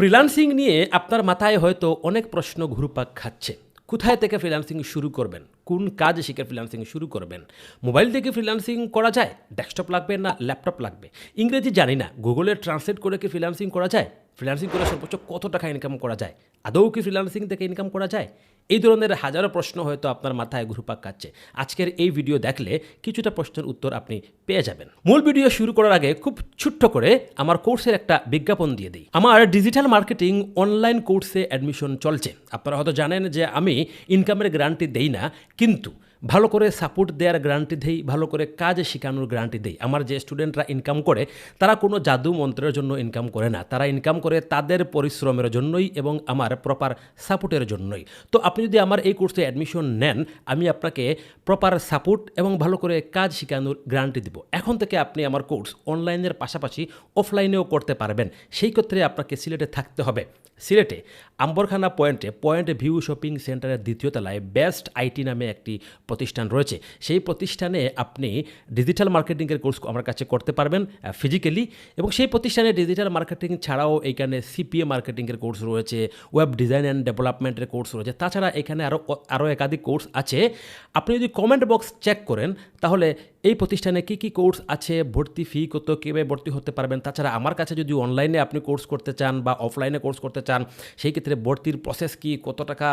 Freelancing নিয়ে আপনার মাথায় হয়তো অনেক প্রশ্ন ঘুরপাক খাচ্ছে। কোথায় থেকে ফ্রিল্যান্সিং শুরু করবেন? কোন কাজ শিখে ফ্রিল্যান্সিং শুরু করবেন? মোবাইল থেকে ফ্রিল্যান্সিং করা যায়? ডেস্কটপ লাগবে না? ল্যাপটপ লাগবে? ইংরেজি জানি না। গুগলে ট্রান্সলেট করে কি ফ্রিল্যান্সিং করা যায়? ফ্রিল্যান্সিং করে সর্বোচ্চ কত টাকা ইনকাম করা যায়? আদৌ কি ফ্রিল্যান্সিং থেকে ইনকাম করা যায়? এই ধরনের হাজারো প্রশ্ন হয়তো আপনার মাথায় ঘুরপাক কাচ্ছে আজকের এই ভিডিও দেখলে কিছুটা প্রশ্নের উত্তর আপনি পেয়ে যাবেন। মূল ভিডিও শুরু করার আগে খুব ছোট্ট করে আমার কোর্সের একটা বিজ্ঞাপন দিয়ে দিই। আমার ডিজিটাল মার্কেটিং অনলাইন কোর্সে অ্যাডমিশন চলছে। আপনারা হয়তো জানেন যে আমি ইনকামের গ্যারান্টি দেই না, কিন্তু ভালো করে সাপোর্ট দেওয়ার গ্যারান্টি দেই, ভালো করে কাজ শেখানোর গ্যারান্টি দেই। আমার যে স্টুডেন্টরা ইনকাম করে, তারা কোনো জাদু মন্ত্রের জন্য ইনকাম করে না। তারা ইনকাম করে তাদের পরিশ্রমের জন্যই এবং আমার প্রপার সাপোর্টের জন্যই। তো আপনি যদি আমার এই কোর্সে অ্যাডমিশন নেন, আমি আপনাকে প্রপার সাপোর্ট এবং ভালো করে কাজ শেখানোর গ্যারান্টি দিব। এখন থেকে আপনি আমার কোর্স অনলাইনের পাশাপাশি অফলাইনেও করতে পারবেন। সেই ক্ষেত্রে আপনাকে সিলেটে থাকতে হবে। সিলেটে আম্বরখানা পয়েন্টে পয়েন্ট ভিউ শপিং সেন্টারের দ্বিতীয় তলায় বেস্ট আইটি নামে একটি প্রতিষ্ঠান রয়েছে। সেই প্রতিষ্ঠানে আপনি ডিজিটাল মার্কেটিংয়ের কোর্স আমার কাছে করতে পারবেন ফিজিক্যালি এবং সেই প্রতিষ্ঠানে ডিজিটাল মার্কেটিং ছাড়াও এখানে সিপিএ মার্কেটিংয়ের কোর্স রয়েছে ওয়েব ডিজাইন অ্যান্ড ডেভেলপমেন্টের কোর্স রয়েছে। তাছাড়া এখানে আরও আরও একাধিক কোর্স আছে। আপনি যদি কমেন্ট বক্স চেক করেন, তাহলে এই প্রতিষ্ঠানে কী কী কোর্স আছে, ভর্তি ফি কত, কীভাবে ভর্তি হতে পারবেন? তাছাড়া আমার কাছে যদি অনলাইনে আপনি কোর্স করতে চান বা অফলাইনে কোর্স করতে চান, সেই ক্ষেত্রে ভর্তির প্রসেস কি, কত টাকা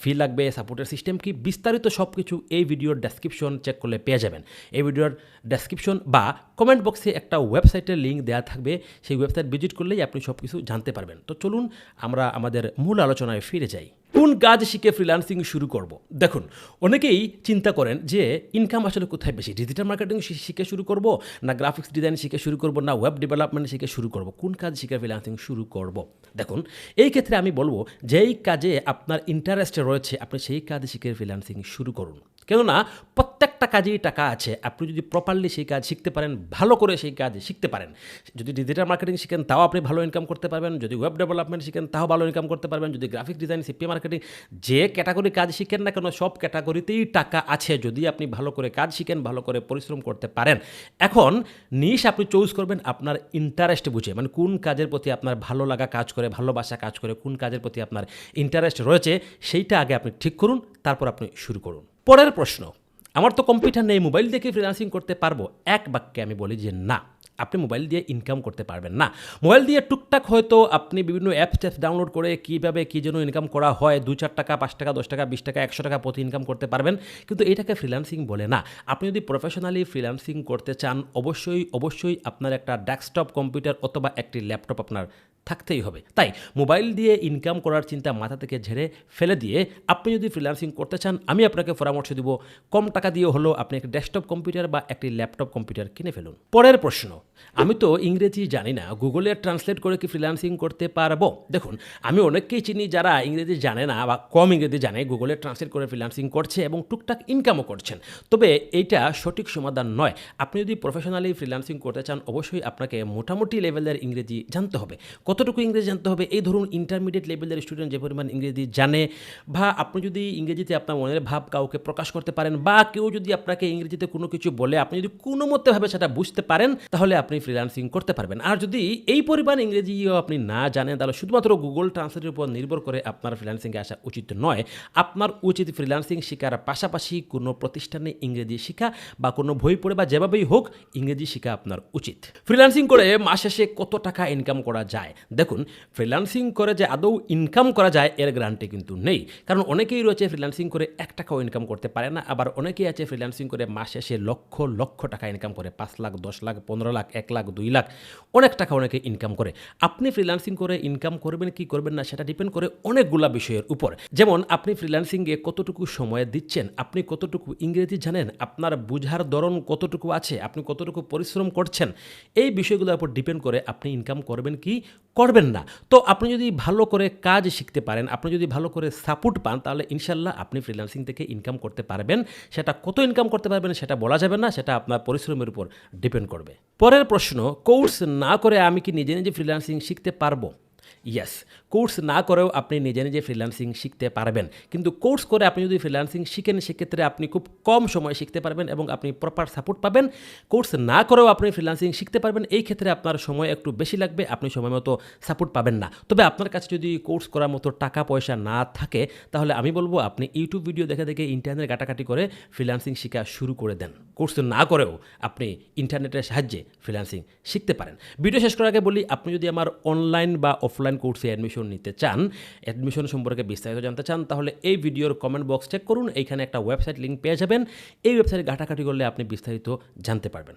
ফি লাগবে সাপোর্টের সিস্টেম কি, বিস্তারিত সব কিছু এই ভিডিওর ডেসক্রিপশন চেক করলে পেয়ে যাবেন। এই ভিডিওর ডেসক্রিপশন বা কমেন্ট বক্সে একটা ওয়েবসাইটের লিঙ্ক দেওয়া থাকবে। সেই ওয়েবসাইট ভিজিট করলেই আপনি সব কিছু জানতে পারবেন। তো চলুন আমরা আমাদের মূল আলোচনায় ফিরে যাই। কোন কাজ শিখে ফ্রিল্যান্সিং শুরু করব? দেখুন, অনেকেই চিন্তা করেন যে ইনকাম আসলে কোথায় বেশি? ডিজিটাল মার্কেটিং শিখে শুরু করব না গ্রাফিক্স ডিজাইন শিখে শুরু করব না ওয়েব ডেভেলপমেন্ট শিখে শুরু করব? কোন কাজ শিখে ফ্রিল্যান্সিং শুরু করব? দেখুন, এই ক্ষেত্রে আমি বলব যেই কাজে আপনার ইন্টারেস্ট রয়েছে, আপনি সেই কাজ শিখে ফ্রিল্যান্সিং শুরু করুন। কেননা প্রত্যেকটা কাজেই টাকা আছে, আপনি যদি প্রপারলি সেই কাজ শিখতে পারেন, ভালো করে সেই কাজ শিখতে পারেন। যদি ডিজিটাল মার্কেটিং শিখেন, তাও আপনি ভালো ইনকাম করতে পারবেন। যদি ওয়েব ডেভেলপমেন্ট শিখেন, তাও ভালো ইনকাম করতে পারবেন। যদি গ্রাফিক ডিজাইন সিপি মার্কেটিং যে ক্যাটাগরি কাজ শিখেন না কেন, সব ক্যাটাগরিতেই টাকা আছে। যদি আপনি ভালো করে কাজ শিখেন, ভালো করে পরিশ্রম করতে পারেন। এখন নিশ আপনি চুজ করবেন আপনার ইন্টারেস্ট বুঝে মানে কোন কাজের প্রতি আপনার ভালো লাগা কাজ করে, ভালোবাসা কাজ করে, কোন কাজের প্রতি আপনার ইন্টারেস্ট রয়েছে, সেইটা আগে আপনি ঠিক করুন, তারপর আপনি শুরু করুন। পরের প্রশ্ন আমার তো কম্পিউটার নেই, মোবাইল দেখে ফ্রিলান্সিং করতে পারব। এক বাক্যে আমি বলি যে না, আপনি মোবাইল দিয়ে ইনকাম করতে পারবেন না। মোবাইল দিয়ে টুকটাক হয়তো আপনি বিভিন্ন অ্যাপস ট্যাপস ডাউনলোড করে কীভাবে কী জন্য ইনকাম করা হয়, দু চার টাকা, পাঁচ টাকা, দশ টাকা, বিশ টাকা, একশো টাকা প্রতি ইনকাম করতে পারবেন। কিন্তু এটাকে ফ্রিল্যান্সিং বলে না। আপনি যদি প্রফেশনালি ফ্রিল্যান্সিং করতে চান, অবশ্যই অবশ্যই আপনার একটা ডেস্কটপ কম্পিউটার অথবা একটি ল্যাপটপ আপনার থাকতেই হবে। তাই মোবাইল দিয়ে ইনকাম করার চিন্তা মাথা থেকে ঝেড়ে ফেলে দিয়ে আপনি যদি ফ্রিল্যান্সিং করতে চান, আমি আপনাকে পরামর্শ দিব, কম টাকা দিয়ে হলেও আপনি একটি ডেস্কটপ কম্পিউটার বা একটি ল্যাপটপ কম্পিউটার কিনে ফেলুন। পরের প্রশ্ন, আমি তো ইংরেজি জানি না গুগলে ট্রান্সলেট করে কি ফ্রিল্যান্সিং করতে পারব? দেখুন, আমি অনেককেই চিনি যারা ইংরেজি জানে না বা কম ইংরেজি জানে গুগলে ট্রান্সলেট করে ফ্রিল্যান্সিং করছে এবং টুকটাক ইনকামও করছেন। তবে এইটা সঠিক সমাধান নয়। আপনি যদি প্রফেশনালি ফ্রিল্যান্সিং করতে চান, অবশ্যই আপনাকে মোটামুটি লেভেলের ইংরেজি জানতে হবে। কতটুকু ইংরেজি জানতে হবে? এই ধরুন ইন্টারমিডিয়েট লেভেলের স্টুডেন্ট যে পরিমাণ ইংরেজি জানে বা আপনি যদি ইংরেজিতে আপনার মনের ভাব কাউকে প্রকাশ করতে পারেন বা কেউ যদি আপনাকে ইংরেজিতে কোনো কিছু বলে, আপনি যদি কোনো মতেভাবে সেটা বুঝতে পারেন, তাহলে আপনি ফ্রিল্যান্সিং করতে পারবেন। আর যদি এই পরিমাণ ইংরেজিও আপনি না জানেন, তাহলে শুধুমাত্র গুগল ট্রান্সলেটের উপর নির্ভর করে আপনার ফ্রিল্যান্সিংয়ে আসা উচিত নয়। আপনার উচিত ফ্রিল্যান্সিং শেখার পাশাপাশি কোনো প্রতিষ্ঠানে ইংরেজি শেখা বা কোনো বই পড়ে বা যেভাবেই হোক, ইংরেজি শেখা আপনার উচিত। ফ্রিল্যান্সিং করে মাস শেষে কত টাকা ইনকাম করা যায়? দেখুন ফ্রিল্যান্সিং করে যে আদৌ ইনকাম করা যায়, এর গ্যারান্টি কিন্তু নেই। কারণ অনেকেই রয়েছে ফ্রিল্যান্সিং করে এক টাকাও ইনকাম করতে পারে না, আবার অনেকেই আছে ফ্রিল্যান্সিং করে মাস শেষে লক্ষ লক্ষ টাকা ইনকাম করে, পাঁচ লাখ, দশ লাখ, পনেরো লাখ, এক লাখ, দুই লাখ, অনেক টাকা অনেকে ইনকাম করে। আপনি ফ্রিল্যান্সিং করে ইনকাম করবেন কি করবেন না, সেটা ডিপেন্ড করে অনেকগুলা বিষয়ের উপর। যেমন, আপনি ফ্রিল্যান্সিংয়ে কতটুকু সময় দিচ্ছেন, আপনি কতটুকু ইংরেজি জানেন, আপনার বুঝার ধরন কতটুকু আছে, আপনি কতটুকু পরিশ্রম করছেন, এই বিষয়গুলোর উপর ডিপেন্ড করে আপনি ইনকাম করবেন কি? করবেন না। তো আপনি যদি ভালো করে কাজ শিখতে পারেন, আপনি যদি ভালো করে সাপোর্ট পান, তাহলে ইনশাল্লাহ আপনি ফ্রিল্যান্সিং থেকে ইনকাম করতে পারবেন। সেটা কত ইনকাম করতে পারবেন সেটা বলা যাবে না, সেটা আপনার পরিশ্রমের উপর ডিপেন্ড করবে। পরের প্রশ্ন কোর্স না করে আমি কি নিজে নিজে ফ্রিল্যান্সিং শিখতে পারব? ইয়েস কোর্স না করেও আপনি নিজে নিজে ফ্রিল্যান্সিং শিখতে পারবেন। কিন্তু কোর্স করে আপনি যদি ফ্রিল্যান্সিং শিখেন, সেক্ষেত্রে আপনি খুব কম সময়ে শিখতে পারবেন এবং আপনি প্রপার সাপোর্ট পাবেন। কোর্স না করেও আপনি ফ্রিল্যান্সিং শিখতে পারবেন, এই ক্ষেত্রে আপনার সময় একটু বেশি লাগবে, আপনি সময় মতো সাপোর্ট পাবেন না। তবে আপনার কাছে যদি কোর্স করার মতো টাকা পয়সা না থাকে, তাহলে আমি বলব আপনি ইউটিউব ভিডিও দেখে দেখে ইন্টারনেট কাটাকাটি করে ফ্রিল্যান্সিং শেখা শুরু করে দেন। কোর্স না করেও আপনি ইন্টারনেটের সাহায্যে ফ্রিল্যান্সিং শিখতে পারেন। ভিডিও শেষ করার আগে বলি, আপনি যদি আমার অনলাইন বা অফলাইন কোর্সে অ্যাডমিশন নিতে চান অ্যাডমিশন সম্পর্কে বিস্তারিত জানতে চান, তাহলে এই ভিডিওর কমেন্ট বক্স চেক করুন, এইখানে একটা ওয়েবসাইট লিঙ্ক পেয়ে যাবেন। এই ওয়েবসাইটে ঘাটাঘাটি করলে আপনি বিস্তারিত জানতে পারবেন।